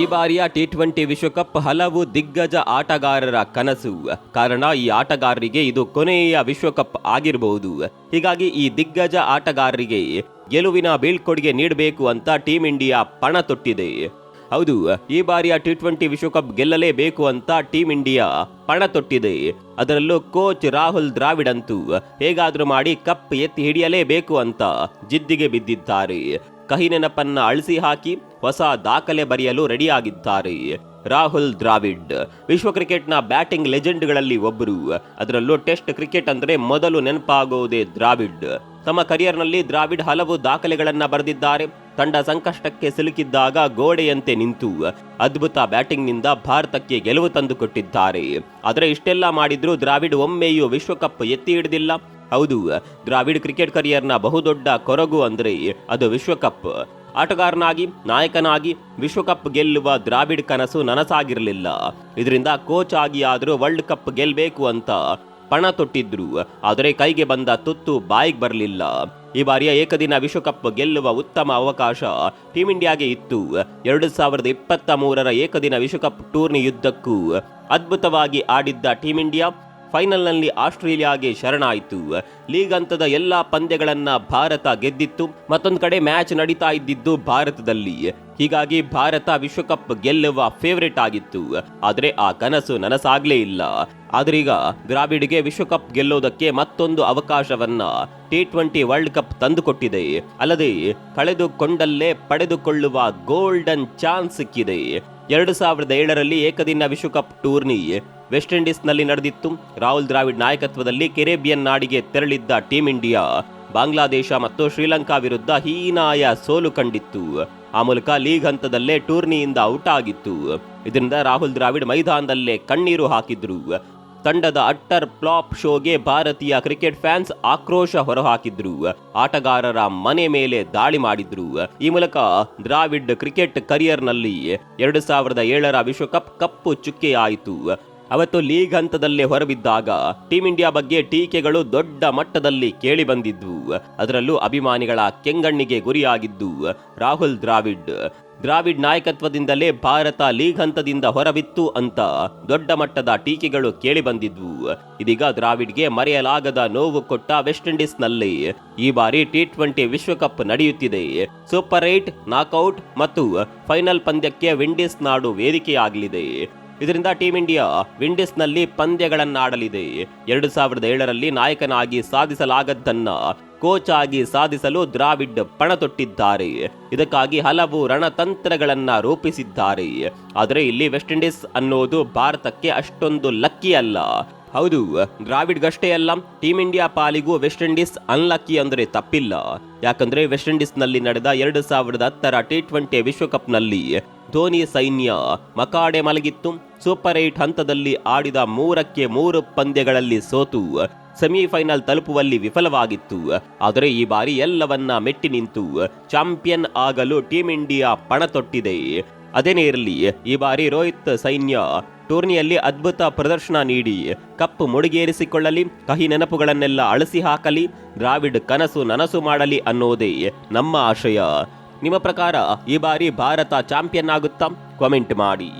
ಈ ಬಾರಿಯ T twenty ವಿಶ್ವಕಪ್ ಹಲವು ದಿಗ್ಗಜ ಆಟಗಾರರ ಕನಸು. ಕಾರಣ ಈ ಆಟಗಾರರಿಗೆ ಇದು ಕೊನೆಯ ವಿಶ್ವಕಪ್ ಆಗಿರಬಹುದು ಹೀಗಾಗಿ ಈ ದಿಗ್ಗಜ ಆಟಗಾರರಿಗೆ ಗೆಲುವಿನ ಬೀಳ್ಕೊಡುಗೆ ನೀಡಬೇಕು ಅಂತ ಟೀಂ ಇಂಡಿಯಾ ಪಣ ತೊಟ್ಟಿದೆ. ಹೌದು, ಈ ಬಾರಿಯ ಟಿ ಟ್ವೆಂಟಿ ವಿಶ್ವಕಪ್ ಗೆಲ್ಲಲೇಬೇಕು ಅಂತ ಟೀಂ ಇಂಡಿಯಾ ಪಣ ತೊಟ್ಟಿದೆ. ಅದರಲ್ಲೂ ಕೋಚ್ ರಾಹುಲ್ ದ್ರಾವಿಡ್ ಅಂತೂ ಹೇಗಾದರೂ ಮಾಡಿ ಕಪ್ ಎತ್ತಿ ಹಿಡಿಯಲೇಬೇಕು ಅಂತ ಜಿದ್ದಿಗೆ ಬಿದ್ದಿದ್ದಾರೆ. ಕಹಿ ನೆನಪನ್ನ ಅಳಿಸಿ ಹಾಕಿ ಹೊಸ ದಾಖಲೆ ಬರೆಯಲು ರೆಡಿಯಾಗಿದ್ದಾರೆ. ರಾಹುಲ್ ದ್ರಾವಿಡ್. ವಿಶ್ವ ಕ್ರಿಕೆಟ್ನ ಬ್ಯಾಟಿಂಗ್ ಲೆಜೆಂಡ್ಗಳಲ್ಲಿ ಒಬ್ಬರು ಅದರಲ್ಲೂ ಟೆಸ್ಟ್ ಕ್ರಿಕೆಟ್ ಅಂದ್ರೆ ಮೊದಲು ನೆನಪಾಗೋದೇ ದ್ರಾವಿಡ್. ತಮ್ಮ ಕರಿಯರ್ನಲ್ಲಿ ದ್ರಾವಿಡ್ ಹಲವು ದಾಖಲೆಗಳನ್ನು ಬರೆದಿದ್ದಾರೆ. ತಂಡ ಸಂಕಷ್ಟಕ್ಕೆ ಸಿಲುಕಿದ್ದಾಗ ಗೋಡೆಯಂತೆ ನಿಂತು ಅದ್ಭುತ ಬ್ಯಾಟಿಂಗ್ನಿಂದ ಭಾರತಕ್ಕೆ ಗೆಲುವು ತಂದುಕೊಟ್ಟಿದ್ದಾರೆ ಆದರೆ ಇಷ್ಟೆಲ್ಲ ಮಾಡಿದ್ರೂ ದ್ರಾವಿಡ್ ಒಮ್ಮೆಯೂ ವಿಶ್ವಕಪ್ ಎತ್ತಿ ಹಿಡಿದಿಲ್ಲ. ಹೌದು, ದ್ರಾವಿಡ್ ಕ್ರಿಕೆಟ್ ಕರಿಯರ್ನ ಬಹುದೊಡ್ಡ ಕೊರಗು ಅಂದರೆ ಅದು ವಿಶ್ವಕಪ್. ಆಟಗಾರನಾಗಿ, ನಾಯಕನಾಗಿ ವಿಶ್ವಕಪ್ ಗೆಲ್ಲುವ ದ್ರಾವಿಡ್ ಕನಸು ನನಸಾಗಿರಲಿಲ್ಲ. ಇದರಿಂದ ಕೋಚ್ ಆಗಿ ಆದರೂ ವರ್ಲ್ಡ್ ಕಪ್ ಗೆಲ್ಲಬೇಕು ಅಂತ ಪಣ ತೊಟ್ಟಿದ್ರು. ಆದರೆ ಕೈಗೆ ಬಂದ ತುತ್ತು ಬಾಯಿಗೆ ಬರಲಿಲ್ಲ. ಈ ಬಾರಿಯ ಏಕದಿನ ವಿಶ್ವಕಪ್ ಗೆಲ್ಲುವ ಉತ್ತಮ ಅವಕಾಶ ಟೀಂ ಇಂಡಿಯಾಗೆ ಇತ್ತು. ಎರಡು ಸಾವಿರದ ಇಪ್ಪತ್ತ ಮೂರರ ಏಕದಿನ ವಿಶ್ವಕಪ್ ಟೂರ್ನಿ ಯುದ್ಧಕ್ಕೂ ಅದ್ಭುತವಾಗಿ ಆಡಿದ್ದ ಟೀಂ ಇಂಡಿಯಾ ಫೈನಲ್ನಲ್ಲಿ ಆಸ್ಟ್ರೇಲಿಯಾಗೆ ಶರಣಾಯಿತು. ಲೀಗ್ ಹಂತದ ಎಲ್ಲ ಪಂದ್ಯಗಳನ್ನು ಭಾರತ ಗೆದ್ದಿತ್ತು. ಮತ್ತೊಂದು ಕಡೆ ಮ್ಯಾಚ್ ನಡೀತಾ ಇದ್ದಿದ್ದು ಭಾರತದಲ್ಲಿ. ಹೀಗಾಗಿ ಭಾರತ ವಿಶ್ವಕಪ್ ಗೆಲ್ಲುವ ಫೇವರೇಟ್ ಆಗಿತ್ತು. ಆದರೆ ಆ ಕನಸು ನನಸಾಗ್ಲೇ ಇಲ್ಲ. ಆದ್ರೀಗ ದ್ರಾವಿಡ್ಗೆ ವಿಶ್ವಕಪ್ ಗೆಲ್ಲೋದಕ್ಕೆ ಮತ್ತೊಂದು ಅವಕಾಶವನ್ನ ಟಿ ಟ್ವೆಂಟಿ ವರ್ಲ್ಡ್ ಕಪ್ ತಂದುಕೊಟ್ಟಿದೆ. ಅಲ್ಲದೆ ಕಳೆದುಕೊಂಡಲ್ಲೇ ಪಡೆದುಕೊಳ್ಳುವ ಗೋಲ್ಡನ್ ಚಾನ್ಸ್ ಸಿಕ್ಕಿದೆ. ಎರಡು ಸಾವಿರದ ಏಳರಲ್ಲಿ ಏಕದಿನ ವಿಶ್ವಕಪ್ ಟೂರ್ನಿ ವೆಸ್ಟ್ ಇಂಡೀಸ್ನಲ್ಲಿ ನಡೆದಿತ್ತು. ರಾಹುಲ್ ದ್ರಾವಿಡ್ ನಾಯಕತ್ವದಲ್ಲಿ ಕೆರೇಬಿಯನ್ ನಾಡಿಗೆ ತೆರಳಿದ್ದ ಟೀಂ ಇಂಡಿಯಾ, ಬಾಂಗ್ಲಾದೇಶ ಮತ್ತು ಶ್ರೀಲಂಕಾ ವಿರುದ್ಧ ಹೀನಾಯ ಸೋಲು ಕಂಡಿತ್ತು. ಆ ಮೂಲಕ ಲೀಗ್ ಹಂತದಲ್ಲೇ ಟೂರ್ನಿಯಿಂದ ಔಟ್ ಆಗಿತ್ತು. ಇದರಿಂದ ರಾಹುಲ್ ದ್ರಾವಿಡ್ ಮೈದಾನದಲ್ಲೇ ಕಣ್ಣೀರು ಹಾಕಿದ್ರು. ತಂಡದ ಅಟ್ಟರ್ ಪ್ಲಾಪ್ ಶೋಗೆ ಭಾರತೀಯ ಕ್ರಿಕೆಟ್ ಫ್ಯಾನ್ಸ್ ಆಕ್ರೋಶ ಹೊರಹಾಕಿದ್ರು. ಆಟಗಾರರ ಮನೆ ಮೇಲೆ ದಾಳಿ ಮಾಡಿದ್ರು. ಈ ಮೂಲಕ ದ್ರಾವಿಡ್ ಕ್ರಿಕೆಟ್ ಕರಿಯರ್ನಲ್ಲಿ ಎರಡು ಸಾವಿರದ ಏಳರ ವಿಶ್ವಕಪ್ ಕಪ್ಪು ಚುಕ್ಕೆಯಾಯಿತು. ಅವತ್ತು ಲೀಗ್ ಹಂತದಲ್ಲೇ ಹೊರಬಿದ್ದಾಗ ಟೀಂ ಇಂಡಿಯಾ ಬಗ್ಗೆ ಟೀಕೆಗಳು ದೊಡ್ಡ ಮಟ್ಟದಲ್ಲಿ ಕೇಳಿ ಬಂದಿದ್ವು ಅದರಲ್ಲೂ ಅಭಿಮಾನಿಗಳ ಕೆಂಗಣ್ಣಿಗೆ ಗುರಿಯಾಗಿದ್ದು ರಾಹುಲ್ ದ್ರಾವಿಡ್. ದ್ರಾವಿಡ್ ನಾಯಕತ್ವದಿಂದಲೇ ಭಾರತ ಲೀಗ್ ಹಂತದಿಂದ ಹೊರಬಿತ್ತು ಅಂತ ದೊಡ್ಡ ಮಟ್ಟದ ಟೀಕೆಗಳು ಕೇಳಿ ಬಂದಿದ್ವು. ಇದೀಗ ದ್ರಾವಿಡ್ಗೆ ಮರೆಯಲಾಗದ ನೋವು ಕೊಟ್ಟ ವೆಸ್ಟ್ ಇಂಡೀಸ್ನಲ್ಲಿ ಈ ಬಾರಿ ಟಿ ಟ್ವೆಂಟಿ ವಿಶ್ವಕಪ್ ನಡೆಯುತ್ತಿದೆ. ಸೂಪರ್ ಏಟ್, ನಾಕೌಟ್ ಮತ್ತು ಫೈನಲ್ ಪಂದ್ಯಕ್ಕೆ ವಿಂಡೀಸ್ ನಾಡು ವೇದಿಕೆಯಾಗಲಿದೆ. ಇದರಿಂದ ಟೀಂ ಇಂಡಿಯಾ ವಿಂಡೀಸ್ನಲ್ಲಿ ಪಂದ್ಯಗಳನ್ನಾಡಲಿದೆ. ಎರಡು ಸಾವಿರದ ಏಳರಲ್ಲಿ ನಾಯಕನಾಗಿ ಸಾಧಿಸಲಾಗದ್ದನ್ನ ಕೋಚ್ ಆಗಿ ಸಾಧಿಸಲು ದ್ರಾವಿಡ್ ಪಣ ತೊಟ್ಟಿದ್ದಾರೆ. ಇದಕ್ಕಾಗಿ ಹಲವು ರಣತಂತ್ರಗಳನ್ನ ರೂಪಿಸಿದ್ದಾರೆ. ಆದರೆ ಇಲ್ಲಿ ವೆಸ್ಟ್ ಇಂಡೀಸ್ ಅನ್ನೋದು ಭಾರತಕ್ಕೆ ಅಷ್ಟೊಂದು ಲಕ್ಕಿ ಅಲ್ಲ. ಹೌದು ದ್ರಾವಿಡ್ಗಷ್ಟೇ ಅಲ್ಲ, ಟೀಂ ಇಂಡಿಯಾ ಪಾಲಿಗೂ ವೆಸ್ಟ್ ಇಂಡೀಸ್ ಅನ್ಲಕ್ಕಿ ಅಂದ್ರೆ ತಪ್ಪಿಲ್ಲ. ಯಾಕಂದ್ರೆ ವೆಸ್ಟ್ ಇಂಡೀಸ್ನಲ್ಲಿ ನಡೆದ ಎರಡು ಸಾವಿರದ ಹತ್ತರ ಟಿ ಟ್ವೆಂಟಿ ವಿಶ್ವಕಪ್ನಲ್ಲಿ ಧೋನಿ ಸೈನ್ಯ ಮಕಾಡೆ ಮಲಗಿತ್ತು. ಸೂಪರ್ ಏಟ್ ಹಂತದಲ್ಲಿ ಆಡಿದ ಮೂರಕ್ಕೆ ಮೂರು ಪಂದ್ಯಗಳಲ್ಲಿ ಸೋತು. ಸೆಮಿಫೈನಲ್ ತಲುಪುವಲ್ಲಿ ವಿಫಲವಾಗಿತ್ತು. ಆದರೆ ಈ ಬಾರಿ ಎಲ್ಲವನ್ನ ಮೆಟ್ಟಿ ನಿಂತು ಚಾಂಪಿಯನ್ ಆಗಲು ಟೀಂ ಇಂಡಿಯಾ ಪಣ ತೊಟ್ಟಿದೆ ಅದೇನೇ ಇರಲಿ, ಈ ಬಾರಿ ರೋಹಿತ್ ಸೈನ್ಯ ಟೂರ್ನಿಯಲ್ಲಿ ಅದ್ಭುತ ಪ್ರದರ್ಶನ ನೀಡಿ. ಕಪ್ಪು ಮುಡಿಗೇರಿಸಿಕೊಳ್ಳಲಿ, ಕಹಿ ನೆನಪುಗಳನ್ನೆಲ್ಲ ಅಳಿಸಿ ಹಾಕಲಿ, ದ್ರಾವಿಡ್ ಕನಸು ನನಸು ಮಾಡಲಿ ಅನ್ನೋದೇ ನಮ್ಮ ಆಶಯ. ನಿಮ್ಮ ಪ್ರಕಾರ ಈ ಬಾರಿ ಭಾರತ ಚಾಂಪಿಯನ್ ಆಗುತ್ತಾ? ಕಾಮೆಂಟ್ ಮಾಡಿ.